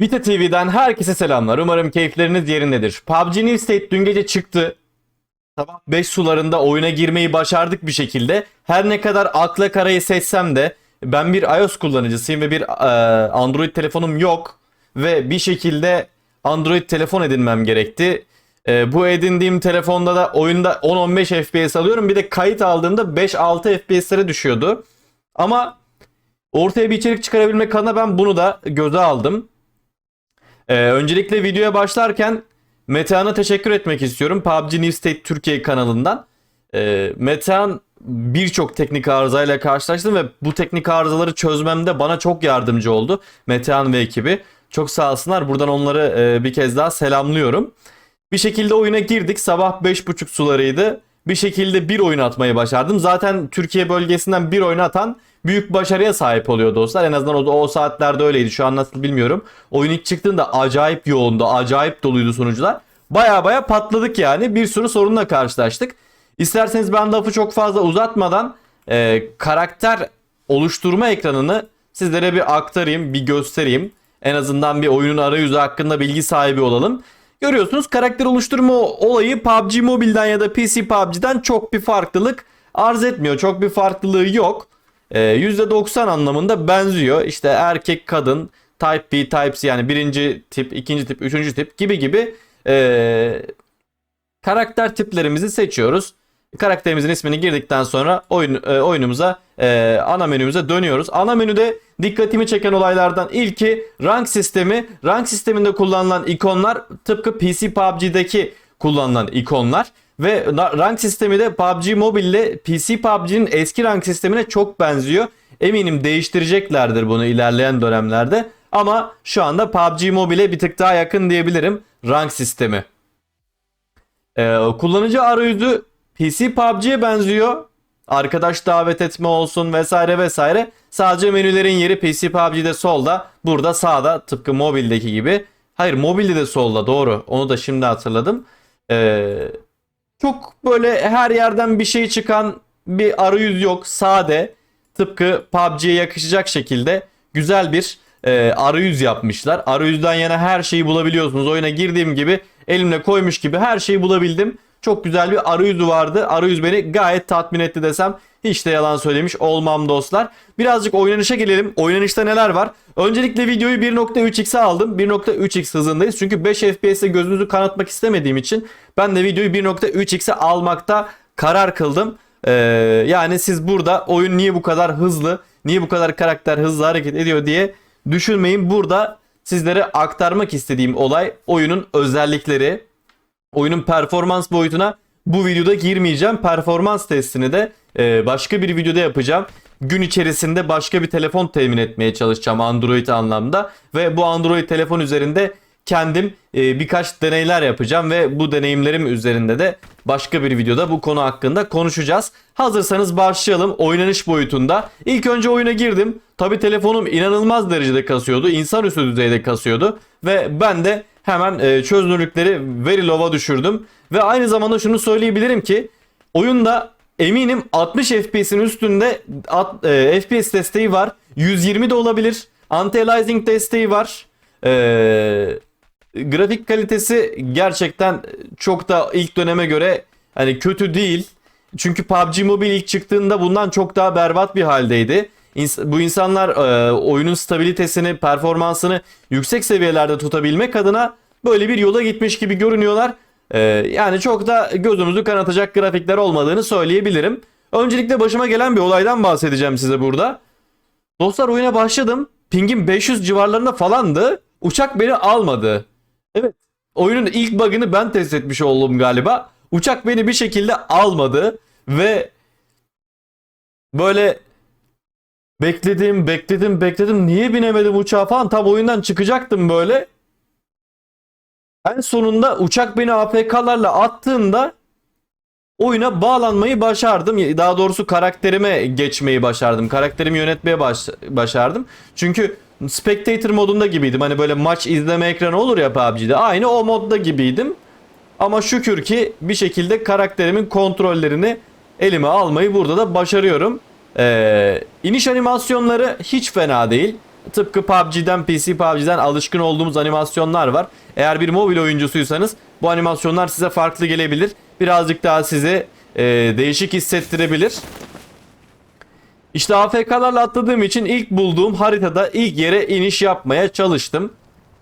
Vita TV'den herkese selamlar. Umarım keyifleriniz yerindedir. PUBG New State dün gece çıktı. Sabah 5 sularında oyuna girmeyi başardık bir şekilde. Her ne kadar akla karayı seçsem de ben bir iOS kullanıcısıyım ve bir e, Android telefonum yok. Ve bir şekilde Android telefon edinmem gerekti. E, bu edindiğim telefonda da oyunda 10-15 FPS alıyorum. Bir de kayıt aldığımda 5-6 FPS'lere düşüyordu. Ama ortaya bir içerik çıkarabilmek adına ben bunu da göze aldım. Ee, öncelikle videoya başlarken Metehan'a teşekkür etmek istiyorum. PUBG New State Türkiye kanalından. Ee, Metehan birçok teknik arızayla karşılaştım ve bu teknik arızaları çözmemde bana çok yardımcı oldu. Metehan ve ekibi. Çok sağ olsunlar. Buradan onları e, bir kez daha selamlıyorum. Bir şekilde oyuna girdik. Sabah 5.30 sularıydı. Bir şekilde bir oyun atmayı başardım. Zaten Türkiye bölgesinden bir oyun atan büyük başarıya sahip oluyor dostlar. En azından o, o saatlerde öyleydi. Şu an nasıl bilmiyorum. Oyun ilk çıktığında acayip yoğundu. Acayip doluydu sunucular. Baya baya patladık yani. Bir sürü sorunla karşılaştık. İsterseniz ben lafı çok fazla uzatmadan e, karakter oluşturma ekranını sizlere bir aktarayım, bir göstereyim. En azından bir oyunun arayüzü hakkında bilgi sahibi olalım. Görüyorsunuz karakter oluşturma olayı PUBG Mobile'den ya da PC PUBG'den çok bir farklılık arz etmiyor. Çok bir farklılığı yok. Ee, %90 anlamında benziyor. İşte erkek, kadın, Type B, Type C yani birinci tip, ikinci tip, üçüncü tip gibi gibi ee, karakter tiplerimizi seçiyoruz. Karakterimizin ismini girdikten sonra oyun, e, oyunumuza e, ana menümüze dönüyoruz. Ana menüde dikkatimi çeken olaylardan ilki rank sistemi. Rank sisteminde kullanılan ikonlar tıpkı PC PUBG'deki kullanılan ikonlar. Ve rank sistemi de PUBG Mobile ile PC PUBG'nin eski rank sistemine çok benziyor. Eminim değiştireceklerdir bunu ilerleyen dönemlerde. Ama şu anda PUBG Mobile'e bir tık daha yakın diyebilirim rank sistemi. Ee, kullanıcı arayüzü PC PUBG'ye benziyor. Arkadaş davet etme olsun vesaire vesaire. Sadece menülerin yeri PC PUBG'de solda, burada sağda tıpkı mobildeki gibi. Hayır mobilde de solda doğru. Onu da şimdi hatırladım. Ee, çok böyle her yerden bir şey çıkan bir arayüz yok. Sade. Tıpkı PUBG'ye yakışacak şekilde güzel bir e, arayüz yapmışlar. Arayüzden yana her şeyi bulabiliyorsunuz. Oyuna girdiğim gibi elimle koymuş gibi her şeyi bulabildim. Çok güzel bir arayüzü vardı. Arayüz beni gayet tatmin etti desem hiç de yalan söylemiş olmam dostlar. Birazcık oynanışa gelelim. Oynanışta neler var? Öncelikle videoyu 1.3x'e aldım. 1.3x hızındayız. Çünkü 5 FPS'e gözünüzü kanatmak istemediğim için ben de videoyu 1.3x'e almakta karar kıldım. Ee, yani siz burada oyun niye bu kadar hızlı, niye bu kadar karakter hızlı hareket ediyor diye düşünmeyin. Burada sizlere aktarmak istediğim olay oyunun özellikleri, oyunun performans boyutuna bu videoda girmeyeceğim. Performans testini de e, başka bir videoda yapacağım. Gün içerisinde başka bir telefon temin etmeye çalışacağım Android anlamda ve bu Android telefon üzerinde kendim e, birkaç deneyler yapacağım ve bu deneyimlerim üzerinde de başka bir videoda bu konu hakkında konuşacağız. Hazırsanız başlayalım oynanış boyutunda. İlk önce oyuna girdim. Tabi telefonum inanılmaz derecede kasıyordu. İnsanüstü düzeyde kasıyordu ve ben de hemen e, çözünürlükleri very low'a düşürdüm. Ve aynı zamanda şunu söyleyebilirim ki oyunda eminim 60 FPS'in üstünde at- e, FPS desteği var. 120 de olabilir. Anti-aliasing desteği var. E, grafik kalitesi gerçekten çok da ilk döneme göre hani kötü değil. Çünkü PUBG Mobile ilk çıktığında bundan çok daha berbat bir haldeydi. İns- bu insanlar e, oyunun stabilitesini, performansını yüksek seviyelerde tutabilmek adına böyle bir yola gitmiş gibi görünüyorlar. E, yani çok da gözümüzü kanatacak grafikler olmadığını söyleyebilirim. Öncelikle başıma gelen bir olaydan bahsedeceğim size burada. Dostlar oyuna başladım. Pingim 500 civarlarında falandı. Uçak beni almadı. Evet. Oyunun ilk bug'ını ben test etmiş oldum galiba. Uçak beni bir şekilde almadı ve böyle bekledim, bekledim, bekledim. Niye binemedim uçağa falan. Tam oyundan çıkacaktım böyle. En sonunda uçak beni APK'larla attığında oyuna bağlanmayı başardım. Daha doğrusu karakterime geçmeyi başardım. Karakterimi yönetmeye baş- başardım. Çünkü spectator modunda gibiydim. Hani böyle maç izleme ekranı olur ya PUBG'de. Aynı o modda gibiydim. Ama şükür ki bir şekilde karakterimin kontrollerini elime almayı burada da başarıyorum. Ee, iniş animasyonları hiç fena değil. Tıpkı PUBG'den, PC PUBG'den alışkın olduğumuz animasyonlar var. Eğer bir mobil oyuncusuysanız bu animasyonlar size farklı gelebilir. Birazcık daha sizi e, değişik hissettirebilir. İşte AFK'larla atladığım için ilk bulduğum haritada ilk yere iniş yapmaya çalıştım.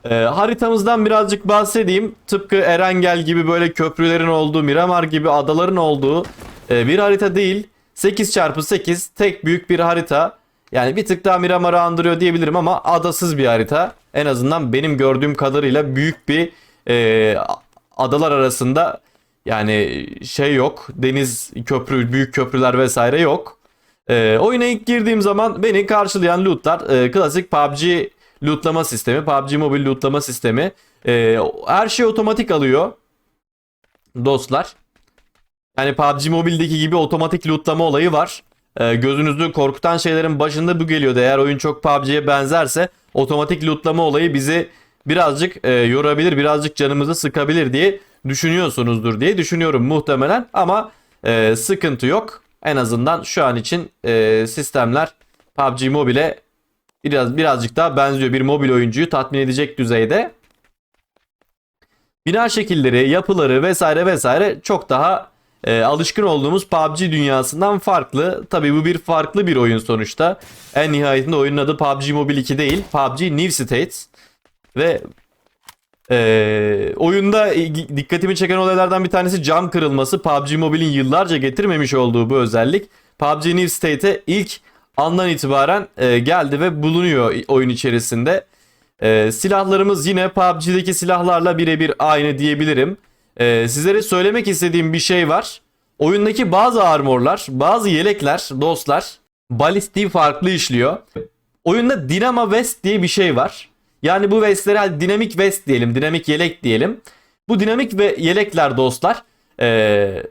Ee, haritamızdan birazcık bahsedeyim. Tıpkı Erengel gibi böyle köprülerin olduğu, Miramar gibi adaların olduğu e, bir harita değil. 8x8 tek büyük bir harita. Yani bir tık daha Miramar'ı andırıyor diyebilirim ama adasız bir harita. En azından benim gördüğüm kadarıyla büyük bir e, adalar arasında yani şey yok. Deniz köprü, büyük köprüler vesaire yok. Ee, oyuna ilk girdiğim zaman beni karşılayan lootlar e, klasik PUBG lootlama sistemi, PUBG Mobile lootlama sistemi. Ee, her şey otomatik alıyor dostlar. Yani PUBG Mobile'deki gibi otomatik lootlama olayı var. Ee, gözünüzü korkutan şeylerin başında bu geliyordu. Eğer oyun çok PUBG'ye benzerse otomatik lootlama olayı bizi birazcık e, yorabilir, birazcık canımızı sıkabilir diye düşünüyorsunuzdur diye düşünüyorum muhtemelen. Ama e, sıkıntı yok. En azından şu an için e, sistemler PUBG Mobile'e biraz birazcık daha benziyor. Bir mobil oyuncuyu tatmin edecek düzeyde. Bina şekilleri, yapıları vesaire vesaire çok daha e, alışkın olduğumuz PUBG dünyasından farklı. Tabii bu bir farklı bir oyun sonuçta. En nihayetinde oyunun adı PUBG Mobile 2 değil. PUBG New States. Ve ee, oyunda dikkatimi çeken olaylardan bir tanesi cam kırılması. PUBG Mobile'in yıllarca getirmemiş olduğu bu özellik. PUBG New State'e ilk andan itibaren e, geldi ve bulunuyor oyun içerisinde. E, silahlarımız yine PUBG'deki silahlarla birebir aynı diyebilirim. E, sizlere söylemek istediğim bir şey var. Oyundaki bazı armorlar, bazı yelekler, dostlar balistiği farklı işliyor. Oyunda Dynamo West diye bir şey var. Yani bu vestlere dinamik vest diyelim, dinamik yelek diyelim. Bu dinamik ve yelekler dostlar, ee,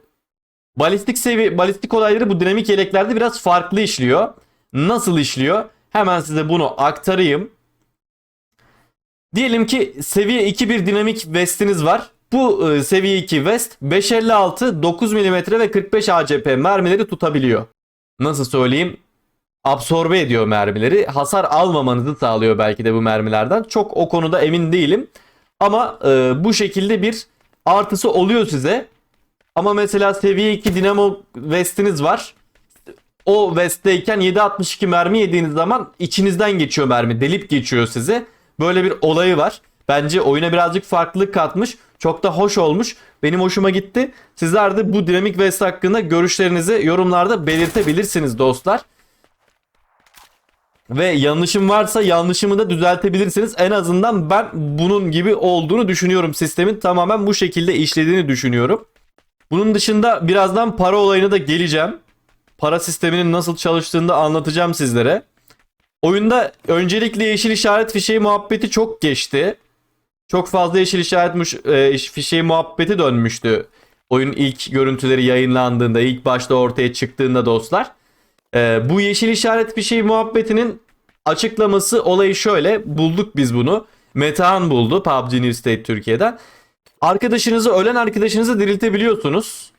balistik sevi balistik olayları bu dinamik yeleklerde biraz farklı işliyor. Nasıl işliyor? Hemen size bunu aktarayım. Diyelim ki seviye 2 bir dinamik vestiniz var. Bu e, seviye 2 vest 556, 9 mm ve 45 ACP mermileri tutabiliyor. Nasıl söyleyeyim? absorbe ediyor mermileri. Hasar almamanızı sağlıyor belki de bu mermilerden. Çok o konuda emin değilim. Ama e, bu şekilde bir artısı oluyor size. Ama mesela seviye 2 Dinamo Vest'iniz var. O Vest'teyken 7.62 mermi yediğiniz zaman içinizden geçiyor mermi. Delip geçiyor size. Böyle bir olayı var. Bence oyuna birazcık farklılık katmış. Çok da hoş olmuş. Benim hoşuma gitti. Sizler de bu dinamik vest hakkında görüşlerinizi yorumlarda belirtebilirsiniz dostlar. Ve yanlışım varsa yanlışımı da düzeltebilirsiniz. En azından ben bunun gibi olduğunu düşünüyorum. Sistemin tamamen bu şekilde işlediğini düşünüyorum. Bunun dışında birazdan para olayına da geleceğim. Para sisteminin nasıl çalıştığını da anlatacağım sizlere. Oyunda öncelikle yeşil işaret fişeği muhabbeti çok geçti. Çok fazla yeşil işaret e, fişeği muhabbeti dönmüştü. Oyun ilk görüntüleri yayınlandığında, ilk başta ortaya çıktığında dostlar. Ee, bu yeşil işaret şey muhabbetinin açıklaması olayı şöyle. Bulduk biz bunu. Metehan buldu PUBG New State Türkiye'den. Arkadaşınızı ölen arkadaşınızı diriltebiliyorsunuz.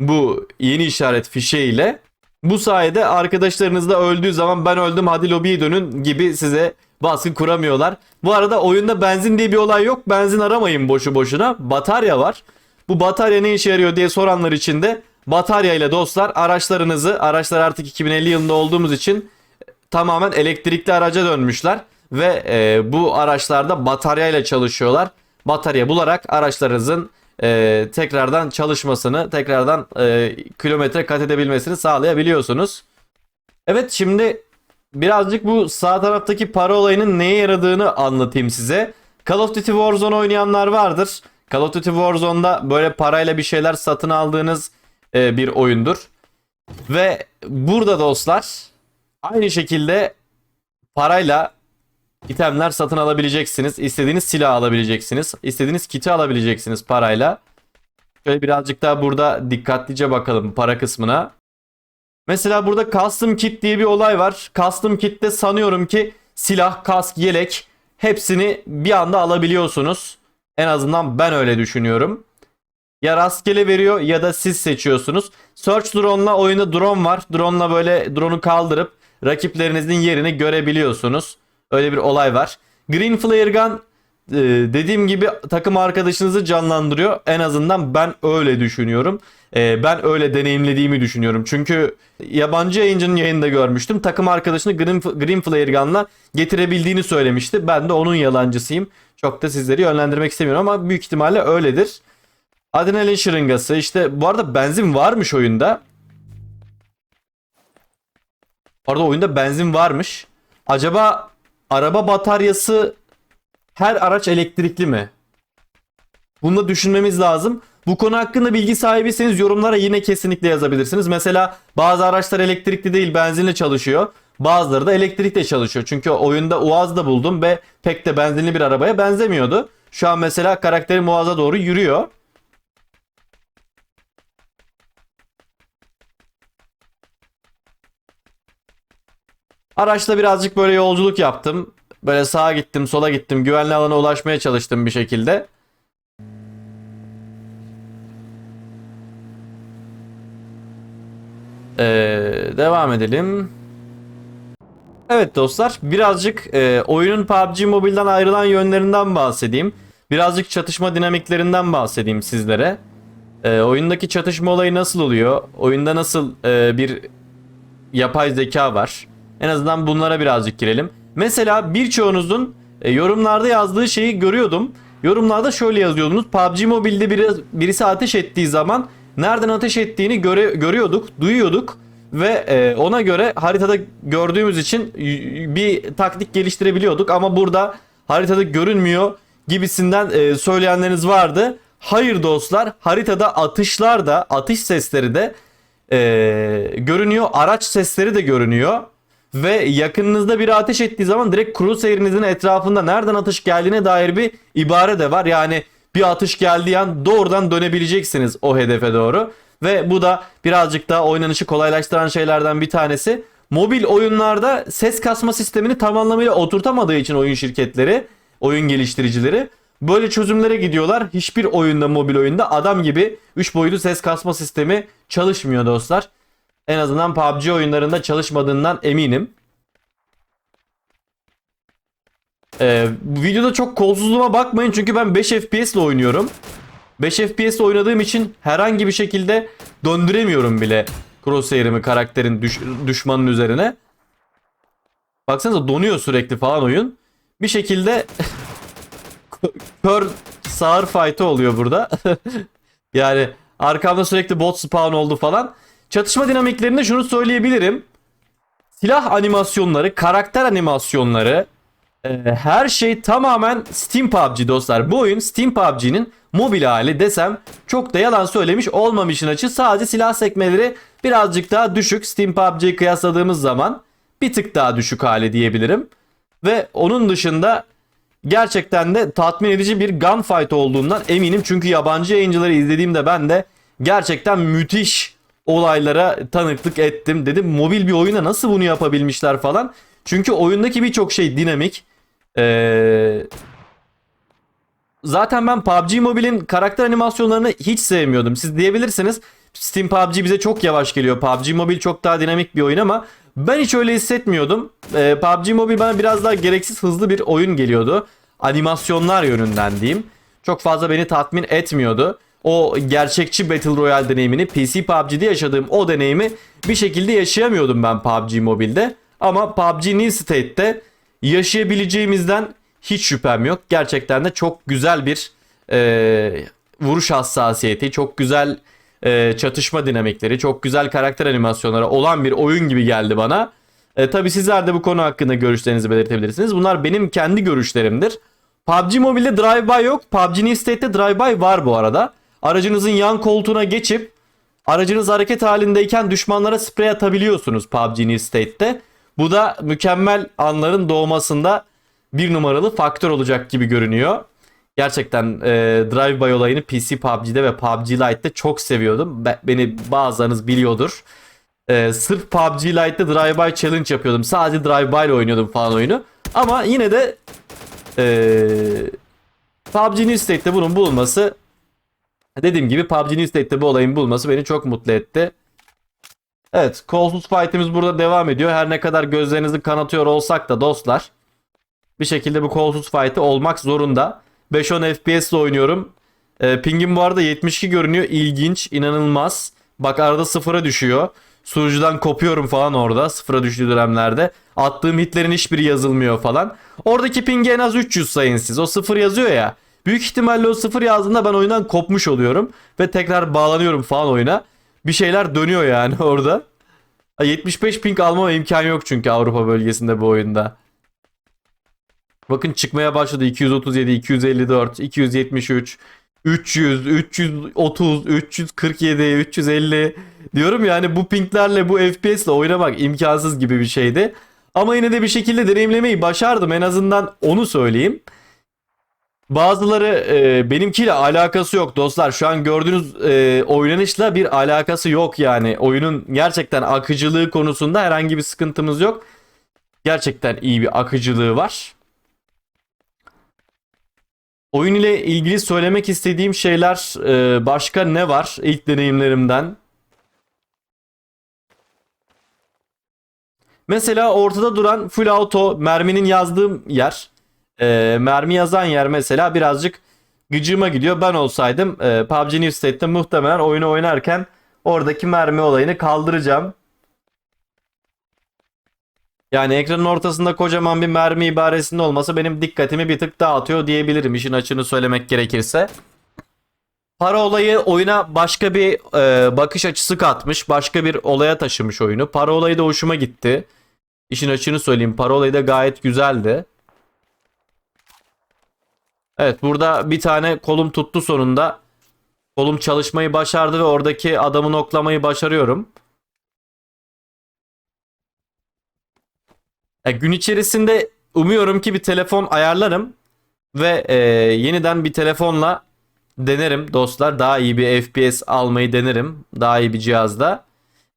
Bu yeni işaret fişeğiyle. Bu sayede arkadaşlarınız da öldüğü zaman ben öldüm hadi lobiye dönün gibi size baskı kuramıyorlar. Bu arada oyunda benzin diye bir olay yok. Benzin aramayın boşu boşuna. Batarya var. Bu batarya ne işe yarıyor diye soranlar için de Batarya ile dostlar araçlarınızı araçlar artık 2050 yılında olduğumuz için tamamen elektrikli araca dönmüşler ve e, bu araçlarda batarya ile çalışıyorlar. Batarya bularak araçlarınızın e, tekrardan çalışmasını, tekrardan e, kilometre kat edebilmesini sağlayabiliyorsunuz. Evet şimdi birazcık bu sağ taraftaki para olayının neye yaradığını anlatayım size. Call of Duty Warzone oynayanlar vardır. Call of Duty Warzone'da böyle parayla bir şeyler satın aldığınız e, bir oyundur. Ve burada dostlar aynı şekilde parayla itemler satın alabileceksiniz. İstediğiniz silah alabileceksiniz. İstediğiniz kiti alabileceksiniz parayla. Şöyle birazcık daha burada dikkatlice bakalım para kısmına. Mesela burada custom kit diye bir olay var. Custom kitte sanıyorum ki silah, kask, yelek hepsini bir anda alabiliyorsunuz. En azından ben öyle düşünüyorum. Ya rastgele veriyor ya da siz seçiyorsunuz. Search drone'la oyunda drone var. Drone'la böyle drone'u kaldırıp rakiplerinizin yerini görebiliyorsunuz. Öyle bir olay var. Green Flare Gun e, dediğim gibi takım arkadaşınızı canlandırıyor. En azından ben öyle düşünüyorum. E, ben öyle deneyimlediğimi düşünüyorum. Çünkü yabancı yayıncının yayında görmüştüm. Takım arkadaşını Green, Green Flare Gun'la getirebildiğini söylemişti. Ben de onun yalancısıyım. Çok da sizleri yönlendirmek istemiyorum ama büyük ihtimalle öyledir. Adrenalin şırıngası işte bu arada benzin varmış oyunda. Orada oyunda benzin varmış. Acaba araba bataryası her araç elektrikli mi? Bunu da düşünmemiz lazım. Bu konu hakkında bilgi sahibiyseniz yorumlara yine kesinlikle yazabilirsiniz. Mesela bazı araçlar elektrikli değil benzinle çalışıyor. Bazıları da elektrikle çalışıyor. Çünkü oyunda Uaz da buldum ve pek de benzinli bir arabaya benzemiyordu. Şu an mesela karakterim Uaz'a doğru yürüyor. Araçla birazcık böyle yolculuk yaptım. Böyle sağa gittim, sola gittim. Güvenli alana ulaşmaya çalıştım bir şekilde. Ee, devam edelim. Evet dostlar, birazcık e, oyunun PUBG Mobile'den ayrılan yönlerinden bahsedeyim. Birazcık çatışma dinamiklerinden bahsedeyim sizlere. E, oyundaki çatışma olayı nasıl oluyor? Oyunda nasıl e, bir yapay zeka var? En azından bunlara birazcık girelim. Mesela birçoğunuzun e, yorumlarda yazdığı şeyi görüyordum. Yorumlarda şöyle yazıyordunuz. PUBG Mobile'de biri, birisi ateş ettiği zaman nereden ateş ettiğini göre, görüyorduk, duyuyorduk ve e, ona göre haritada gördüğümüz için bir taktik geliştirebiliyorduk ama burada haritada görünmüyor gibisinden e, söyleyenleriniz vardı. Hayır dostlar, haritada atışlar da, atış sesleri de e, görünüyor, araç sesleri de görünüyor. Ve yakınınızda biri ateş ettiği zaman direkt crusairinizin etrafında nereden atış geldiğine dair bir ibare de var. Yani bir atış geldiği an doğrudan dönebileceksiniz o hedefe doğru. Ve bu da birazcık daha oynanışı kolaylaştıran şeylerden bir tanesi. Mobil oyunlarda ses kasma sistemini tam anlamıyla oturtamadığı için oyun şirketleri, oyun geliştiricileri böyle çözümlere gidiyorlar. Hiçbir oyunda, mobil oyunda adam gibi 3 boyutlu ses kasma sistemi çalışmıyor dostlar. En azından PUBG oyunlarında çalışmadığından eminim. Ee, bu videoda çok kolsuzluğuma bakmayın çünkü ben 5 FPS ile oynuyorum. 5 FPS oynadığım için herhangi bir şekilde döndüremiyorum bile crosshair'imi karakterin düş- düşmanın üzerine. Baksanıza donuyor sürekli falan oyun. Bir şekilde kör sağır fight'ı oluyor burada. yani arkamda sürekli bot spawn oldu falan. Çatışma dinamiklerinde şunu söyleyebilirim. Silah animasyonları, karakter animasyonları, e, her şey tamamen Steam PUBG dostlar. Bu oyun Steam PUBG'nin mobil hali desem çok da yalan söylemiş olmamışın açı. Sadece silah sekmeleri birazcık daha düşük. Steam PUBG'yi kıyasladığımız zaman bir tık daha düşük hali diyebilirim. Ve onun dışında gerçekten de tatmin edici bir gunfight olduğundan eminim. Çünkü yabancı yayıncıları izlediğimde ben de gerçekten müthiş olaylara tanıklık ettim. Dedim mobil bir oyuna nasıl bunu yapabilmişler falan. Çünkü oyundaki birçok şey dinamik. Ee, zaten ben PUBG Mobile'in karakter animasyonlarını hiç sevmiyordum. Siz diyebilirsiniz Steam PUBG bize çok yavaş geliyor. PUBG Mobile çok daha dinamik bir oyun ama ben hiç öyle hissetmiyordum. Ee, PUBG Mobile bana biraz daha gereksiz hızlı bir oyun geliyordu. Animasyonlar yönünden diyeyim. Çok fazla beni tatmin etmiyordu. O gerçekçi Battle Royale deneyimini PC PUBG'de yaşadığım o deneyimi bir şekilde yaşayamıyordum ben PUBG Mobile'de. Ama PUBG New State'te yaşayabileceğimizden hiç şüphem yok. Gerçekten de çok güzel bir e, vuruş hassasiyeti, çok güzel e, çatışma dinamikleri, çok güzel karakter animasyonları olan bir oyun gibi geldi bana. E, tabii sizler de bu konu hakkında görüşlerinizi belirtebilirsiniz. Bunlar benim kendi görüşlerimdir. PUBG Mobile'de drive-by yok. PUBG New State'te drive-by var bu arada. Aracınızın yan koltuğuna geçip aracınız hareket halindeyken düşmanlara sprey atabiliyorsunuz PUBG New State'te. Bu da mükemmel anların doğmasında bir numaralı faktör olacak gibi görünüyor. Gerçekten e, drive-by olayını PC PUBG'de ve PUBG Lite'de çok seviyordum. Be- beni bazılarınız biliyordur. E, sırf PUBG Lite'de drive-by challenge yapıyordum. Sadece drive-by ile oynuyordum falan oyunu. Ama yine de e, PUBG New State'te bunun bulunması dediğim gibi PUBG New State'te bu olayın bulunması beni çok mutlu etti. Evet, kolsuz fight'imiz burada devam ediyor. Her ne kadar gözlerinizi kanatıyor olsak da dostlar. Bir şekilde bu kolsuz fight'ı olmak zorunda. 5-10 FPS ile oynuyorum. E, pingim bu arada 72 görünüyor. İlginç, inanılmaz. Bak arada sıfıra düşüyor. Sunucudan kopuyorum falan orada sıfıra düştüğü dönemlerde. Attığım hitlerin hiçbiri yazılmıyor falan. Oradaki pingi en az 300 sayın siz. O sıfır yazıyor ya. Büyük ihtimalle o sıfır yazdığında ben oyundan kopmuş oluyorum. Ve tekrar bağlanıyorum falan oyuna. Bir şeyler dönüyor yani orada. 75 ping almama imkanı yok çünkü Avrupa bölgesinde bu oyunda. Bakın çıkmaya başladı 237, 254, 273, 300, 330, 347, 350. Diyorum yani bu pinglerle bu FPS ile oynamak imkansız gibi bir şeydi. Ama yine de bir şekilde deneyimlemeyi başardım en azından onu söyleyeyim. Bazıları e, benimkiyle alakası yok dostlar. Şu an gördüğünüz e, oynanışla bir alakası yok yani. Oyunun gerçekten akıcılığı konusunda herhangi bir sıkıntımız yok. Gerçekten iyi bir akıcılığı var. Oyun ile ilgili söylemek istediğim şeyler e, başka ne var ilk deneyimlerimden? Mesela ortada duran full auto merminin yazdığım yer. E, mermi yazan yer mesela birazcık gıcığıma gidiyor. Ben olsaydım e, PUBG New State'te muhtemelen oyunu oynarken oradaki mermi olayını kaldıracağım. Yani ekranın ortasında kocaman bir mermi ibaresinde olması benim dikkatimi bir tık dağıtıyor diyebilirim işin açığını söylemek gerekirse. Para olayı oyuna başka bir e, bakış açısı katmış. Başka bir olaya taşımış oyunu. Para olayı da hoşuma gitti. İşin açığını söyleyeyim. Para olayı da gayet güzeldi. Evet burada bir tane kolum tuttu sonunda. Kolum çalışmayı başardı ve oradaki adamı noklamayı başarıyorum. Ya gün içerisinde umuyorum ki bir telefon ayarlarım ve e, yeniden bir telefonla denerim dostlar. Daha iyi bir FPS almayı denerim. Daha iyi bir cihazda.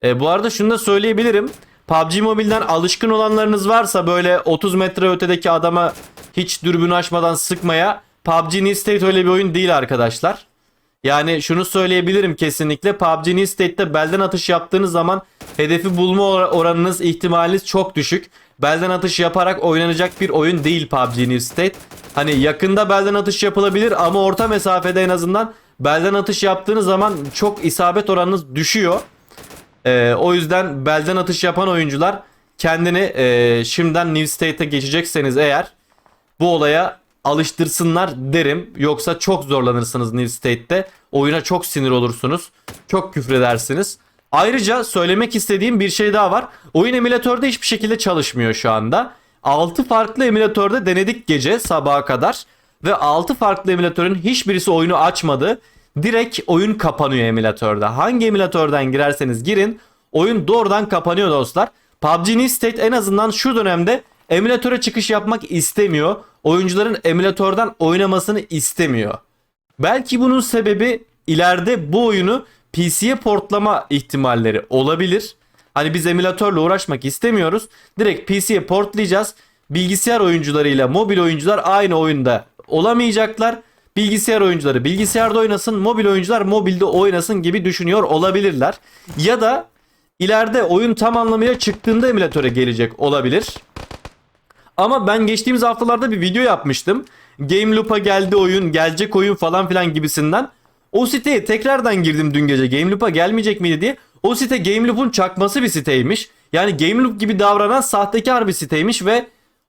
E, bu arada şunu da söyleyebilirim. PUBG Mobile'den alışkın olanlarınız varsa böyle 30 metre ötedeki adama hiç dürbün açmadan sıkmaya PUBG New State öyle bir oyun değil arkadaşlar. Yani şunu söyleyebilirim kesinlikle PUBG New State'te belden atış yaptığınız zaman hedefi bulma or- oranınız ihtimaliniz çok düşük. Belden atış yaparak oynanacak bir oyun değil PUBG New State. Hani yakında belden atış yapılabilir ama orta mesafede en azından belden atış yaptığınız zaman çok isabet oranınız düşüyor. Ee, o yüzden belden atış yapan oyuncular kendini e, şimdiden New State'e geçecekseniz eğer bu olaya alıştırsınlar derim. Yoksa çok zorlanırsınız New State'te. Oyuna çok sinir olursunuz. Çok küfredersiniz. Ayrıca söylemek istediğim bir şey daha var. Oyun emülatörde hiçbir şekilde çalışmıyor şu anda. 6 farklı emülatörde denedik gece sabaha kadar. Ve 6 farklı emülatörün hiçbirisi oyunu açmadı. Direkt oyun kapanıyor emülatörde. Hangi emülatörden girerseniz girin oyun doğrudan kapanıyor dostlar. PUBG New State en azından şu dönemde emülatöre çıkış yapmak istemiyor. Oyuncuların emülatörden oynamasını istemiyor. Belki bunun sebebi ileride bu oyunu PC'ye portlama ihtimalleri olabilir. Hani biz emülatörle uğraşmak istemiyoruz. Direkt PC'ye portlayacağız. Bilgisayar oyuncularıyla mobil oyuncular aynı oyunda olamayacaklar. Bilgisayar oyuncuları bilgisayarda oynasın, mobil oyuncular mobilde oynasın gibi düşünüyor olabilirler. Ya da ileride oyun tam anlamıyla çıktığında emülatöre gelecek olabilir. Ama ben geçtiğimiz haftalarda bir video yapmıştım. Game Loop'a geldi oyun, gelecek oyun falan filan gibisinden. O siteye tekrardan girdim dün gece Game Loop'a gelmeyecek miydi diye. O site Game Loop'un çakması bir siteymiş. Yani Game Loop gibi davranan sahtekar bir siteymiş ve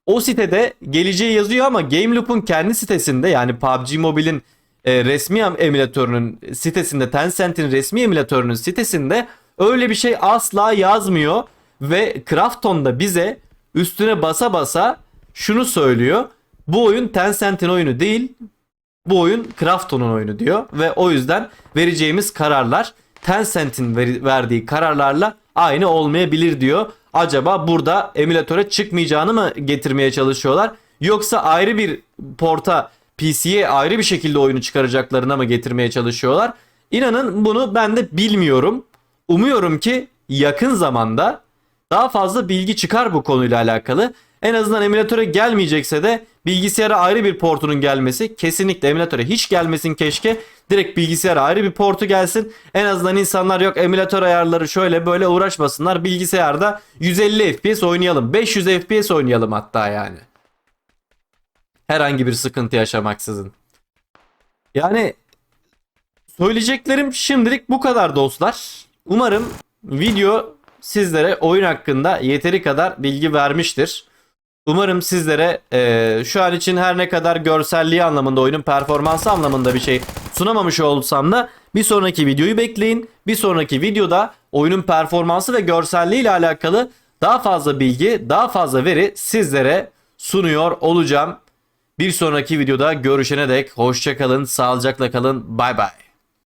o sitede geleceği yazıyor ama Game Loop'un kendi sitesinde yani PUBG Mobile'in e, resmi em- emülatörünün sitesinde Tencent'in resmi emülatörünün sitesinde öyle bir şey asla yazmıyor ve Krafton da bize üstüne basa basa şunu söylüyor. Bu oyun Tencent'in oyunu değil. Bu oyun Krafton'un oyunu diyor ve o yüzden vereceğimiz kararlar Tencent'in veri- verdiği kararlarla aynı olmayabilir diyor. Acaba burada emülatöre çıkmayacağını mı getirmeye çalışıyorlar? Yoksa ayrı bir porta PC'ye ayrı bir şekilde oyunu çıkaracaklarına mı getirmeye çalışıyorlar? İnanın bunu ben de bilmiyorum. Umuyorum ki yakın zamanda daha fazla bilgi çıkar bu konuyla alakalı. En azından emülatöre gelmeyecekse de bilgisayara ayrı bir portunun gelmesi kesinlikle emülatöre hiç gelmesin keşke. Direkt bilgisayara ayrı bir portu gelsin. En azından insanlar yok emülatör ayarları şöyle böyle uğraşmasınlar. Bilgisayarda 150 FPS oynayalım. 500 FPS oynayalım hatta yani. Herhangi bir sıkıntı yaşamaksızın. Yani söyleyeceklerim şimdilik bu kadar dostlar. Umarım video sizlere oyun hakkında yeteri kadar bilgi vermiştir. Umarım sizlere eee, şu an için her ne kadar görselliği anlamında oyunun performansı anlamında bir şey sunamamış olsam da bir sonraki videoyu bekleyin. Bir sonraki videoda oyunun performansı ve görselliği ile alakalı daha fazla bilgi, daha fazla veri sizlere sunuyor olacağım. Bir sonraki videoda görüşene dek hoşçakalın, sağlıcakla kalın, bay bay.